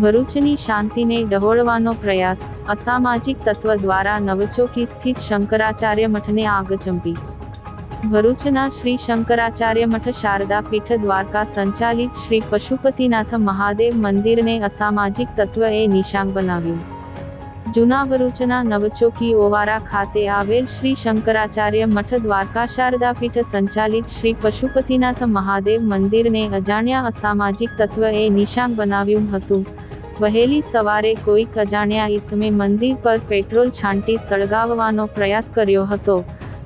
ભરૂચની શાંતિને ડહોળવાનો પ્રયાસ, અસામાજિક તત્વ દ્વારા નવચોકી સ્થિત શંકરાચાર્ય મઠને આગ ચંપી. ભરૂચના શ્રી શંકરાચાર્ય મઠ શારદા પીઠ દ્વારકા સંચાલિત શ્રી પશુપતિનાથ મહાદેવ મંદિરને અસામાજિક તત્વએ નિશાન બનાવ્યું. જૂના ભરૂચના નવચોકી ઓવારા ખાતે આવેલ શ્રી શંકરાચાર્ય મઠ દ્વારકા શારદા પીઠ સંચાલિત શ્રી પશુપતિનાથ મહાદેવ મંદિરને અજાણ્યા અસામાજિક તત્વએ નિશાન બનાવ્યું હતું. વહેલી સવારે કોઈક અજાણ્યા ઈસમે મંદિર પર પેટ્રોલ છાંટી સળગાવવાનો પ્રયાસ કર્યો હતો.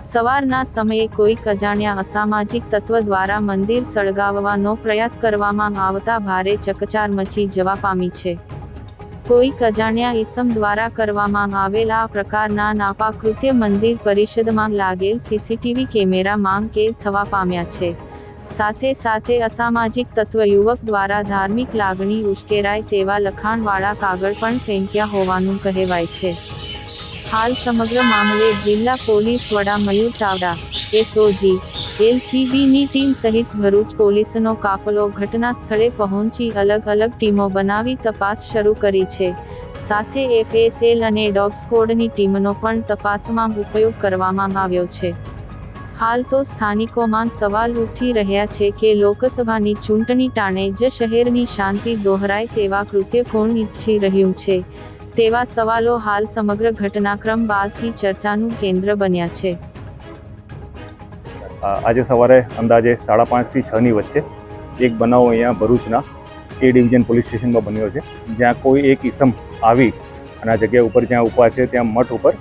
સવારના સમયે કોઈક અજાણ્યા અસામાજિક તત્વ દ્વારા મંદિર સળગાવવાનો પ્રયાસ કરવામાં આવતા ભારે ચકચાર મચી જવા પામી છે. કોઈક અજાણ્યા ઈસમ દ્વારા કરવામાં આવેલા આ પ્રકારના નાપાકૃત્ય મંદિર પરિષદમાં લાગેલ સીસીટીવી કેમેરામાં કેદ થવા પામ્યા છે. સાથે સાથે અસામાજિક તત્વ યુવક દ્વારા ધાર્મિક લાગણી ઉશ્કેરાય તેવા લખાણવાળા કાગળ પણ ફેંક્યા હોવાનું કહેવાય છે. હાલ સમગ્ર મામલે જિલ્લા પોલીસ વડા મયુર ચાવડા, એસઓજી, એલસીબીની ટીમ સહિત ભરૂચ પોલીસનો કાફલો ઘટના સ્થળે પહોંચી અલગ અલગ ટીમો બનાવી તપાસ શરૂ કરી છે. સાથે એફએસએલ અને ડોગ સ્કોડની ટીમનો પણ તપાસમાં ઉપયોગ કરવામાં આવ્યો છે. હાલ તો સ્થાનિકોમાં સવાલ ઉઠી રહ્યા છે કે લોકસભાની ચૂંટણી ટાણે જ શહેરની શાંતિ દોહરાય તેવા કૃત્ય કોણ ઈચ્છી રહ્યું છે? તેવા સવાલો હાલ સમગ્ર ઘટનાક્રમ બાદથી ચર્ચાનું કેન્દ્ર બન્યા છે. આજે સવારે અંદાજે સાડા પાંચથી છની વચ્ચે એક બનાવ અહીંયા ભરૂચના એ ડિવિઝન પોલીસ સ્ટેશનમાં બન્યો છે. જ્યાં કોઈ એક ઈસમ આવી અને આ જગ્યા ઉપર જ્યાં ઊભા છે, ત્યાં મઠ ઉપર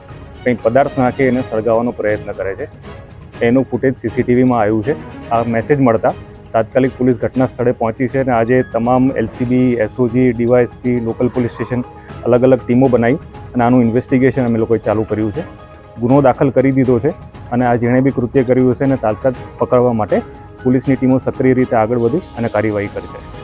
કંઈ પદાર્થ નાખી એને સળગાવવાનો પ્રયત્ન કરે છે. એનું ફૂટેજ સીસીટીવીમાં આવ્યું છે. આ મેસેજ મળતા તાત્કાલિક પોલીસ ઘટના સ્થળે પહોંચી છે અને આજે તમામ LCB SOG DYSP local police station અલગ અલગ ટીમો બનાવી અને આનું ઇન્વેસ્ટિગેશન અમે લોકોએ ચાલુ કર્યું છે. ગુનો દાખલ કરી દીધો છે અને આ જેણે બી કૃત્ય કર્યું હશે એને તાત્કાલિક પકડવા માટે પોલીસની ટીમો સક્રિય રીતે આગળ વધી અને કાર્યવાહી કરશે